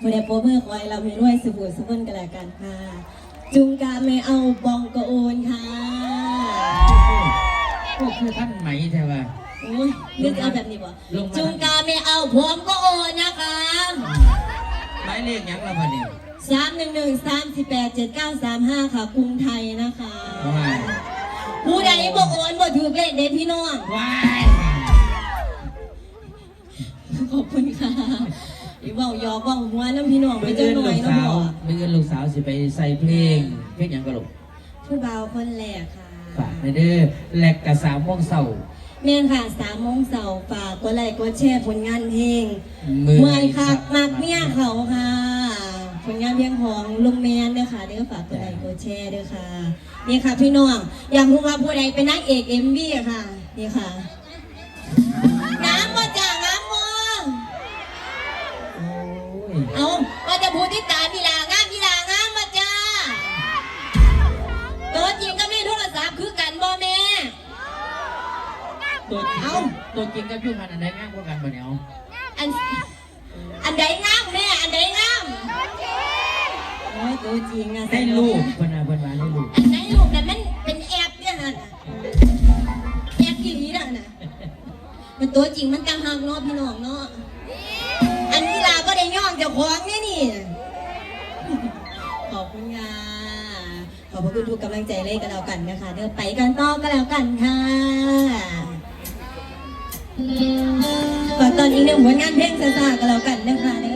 ผู้ใดโปรเบอร์คอยเรามีด้วยสบู่สุบนกันแล้วกันค่ะ จุงกาไม่เอาบองกะโอนค่ะพวกคือท่านไหมใช่ป่ะโอ้ยนึกจะเอาแบบนี้บ่ลงมาจุงกาไม่เอาผมก็โอนนะคะหมายเลขหยังละพันนี่สามหนึ่งหนึ่งสามสิบแปดเจ็ดเก้าสามห้าค่ะกรุงไทยนะคะว้ายผู้ใดบ่โอนบ่ถือเลขเด้พี่น้องว้ายขอบคุณค่ะ อีเว้ายอกเว้าหัวน้ำพี่น้องไปมือเจ้าอื่นหน่ลูอยกเนาะสาวพ่อมืออื่นลูกสาวสิไปใส่เพลง เพลงหยังกระลุกผู้เบาคนแรกค่ะฝากในเด้อแหลกกะสามโมงเศร้าแม่นค่ะสามโมงเสาร์ฝากกดไลค์กดแชร์ผลงานเพลงมือเมื่อยคักมักเมียเขาค่ะ ผลงานเพลงของลุงแมนเด้อค่ะเด้อฝากกดไลค์กดแชร์เด้อค่ะ นี่ค่ะพี่น้องอยากรู้ว่าผู้ใดเป็นนางเอกเอ็มวีอะค่ะ นี่ค่ะ น้ำมาจากน้ำมอง โอ้ย เอาว่าจะพูดที่ตาพี่ลางามพี่ลางามมาจ้าตัวจริงก็ไม่โทรศัพท์คือกันบ่แม่ตัวจริงเอ้าตัวจริงกับยูหันอันไหนง่ายกว่ากันบ่เนี่ยเอาอันอันใดงามแม่อันใดงามโอ้ยตัวจริงอะได้ลูกเพิ่นน่ะเพิ่นว่าได้ลูกอันไหนลูกแต่นมันเป็นแอบเนี่ยฮะน่ะแอบกี่ลีน่ะน่ะมันตัวจริงมันต่างหากเนาะพี่น้องเนาะอันกีฬาก็ ได้ย่องเจ้าของเนี่ยนี่ ขอบคุณค่ะขอบพระคุณทุกกำลังใจเลยกันแล้วกันนะคะ เดี๋ยวไปกันต่อกันแล้วกันค่ะฝากตอนอีกหนึ่งผลงานเพลงซาซากันแล้วกันนะคะ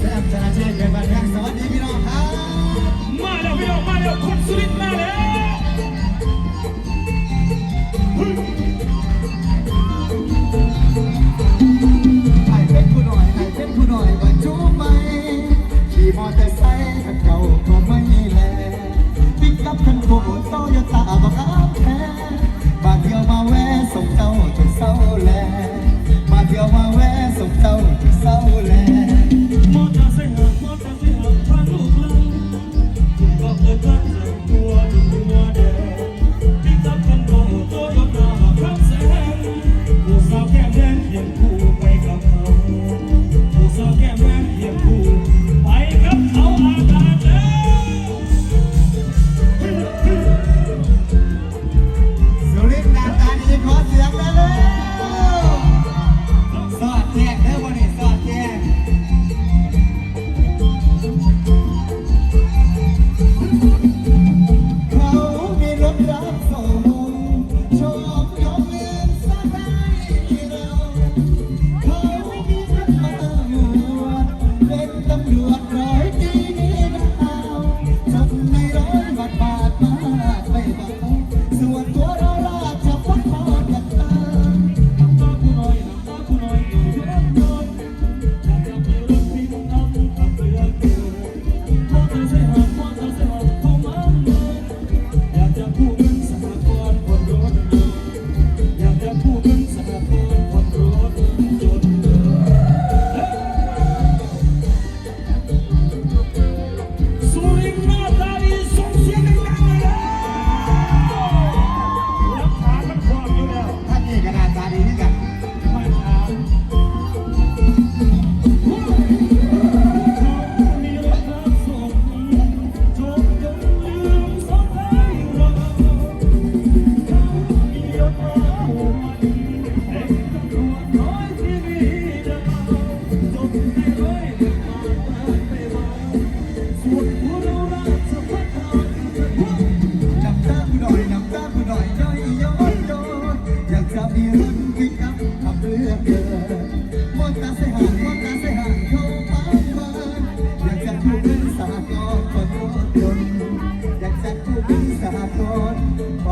แซ่นะชาติเกินไป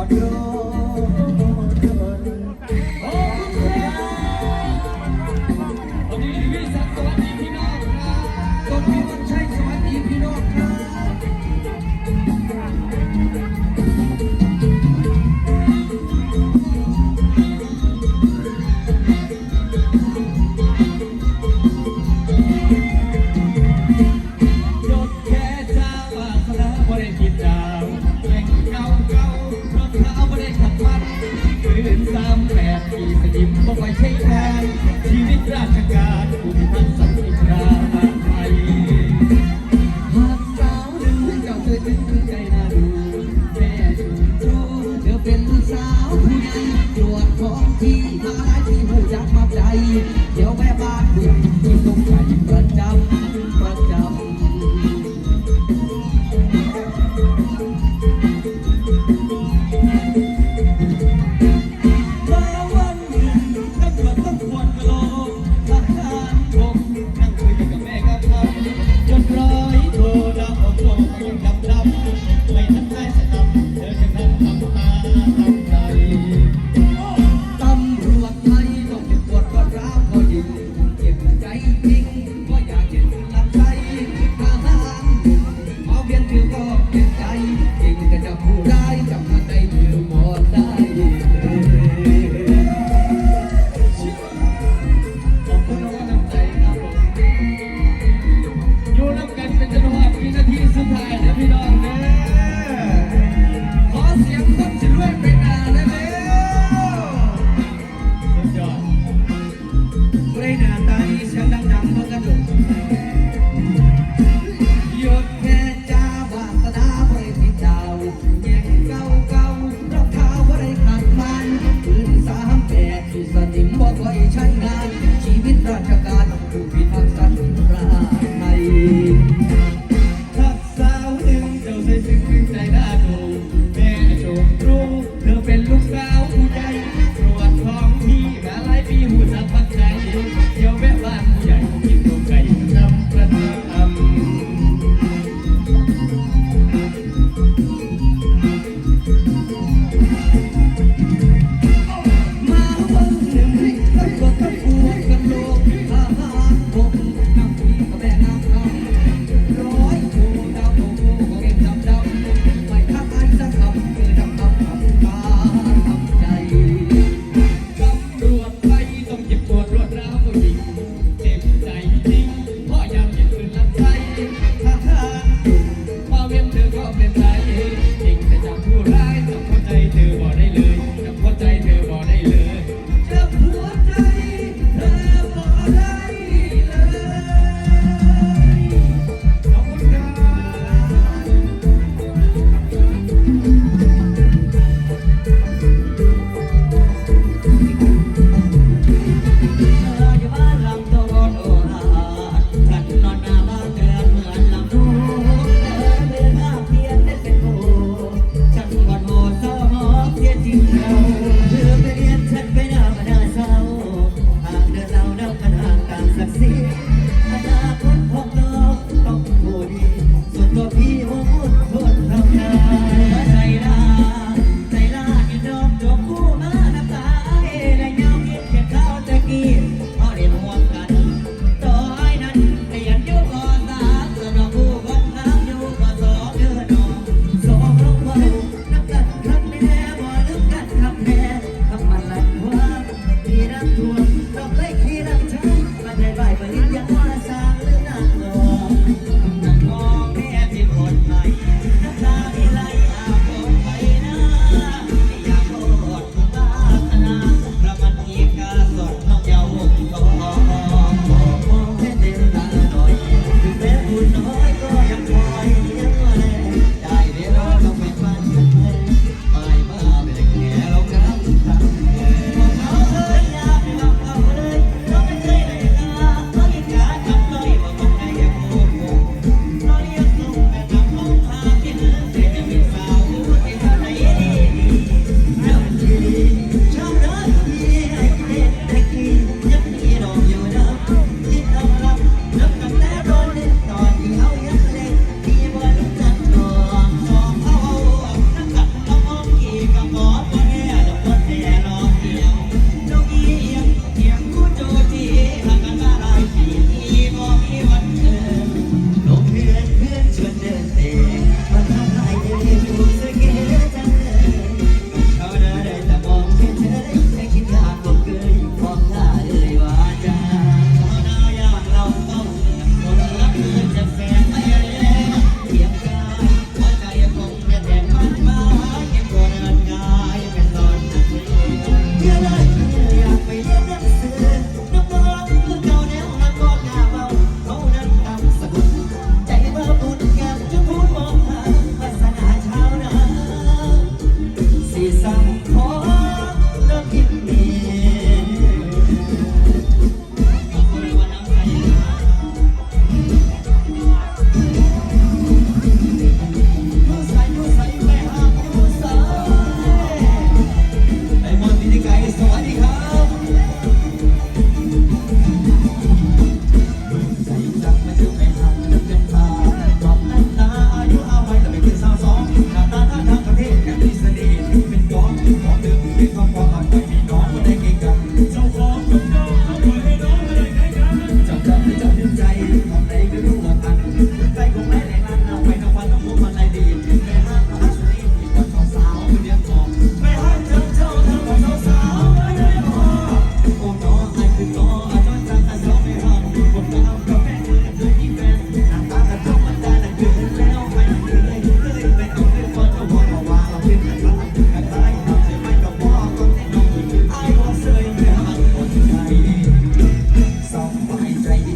go. ืนสามแปดสี่สนิมบ่ไปใช่แทน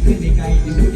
ขึ้นในไกล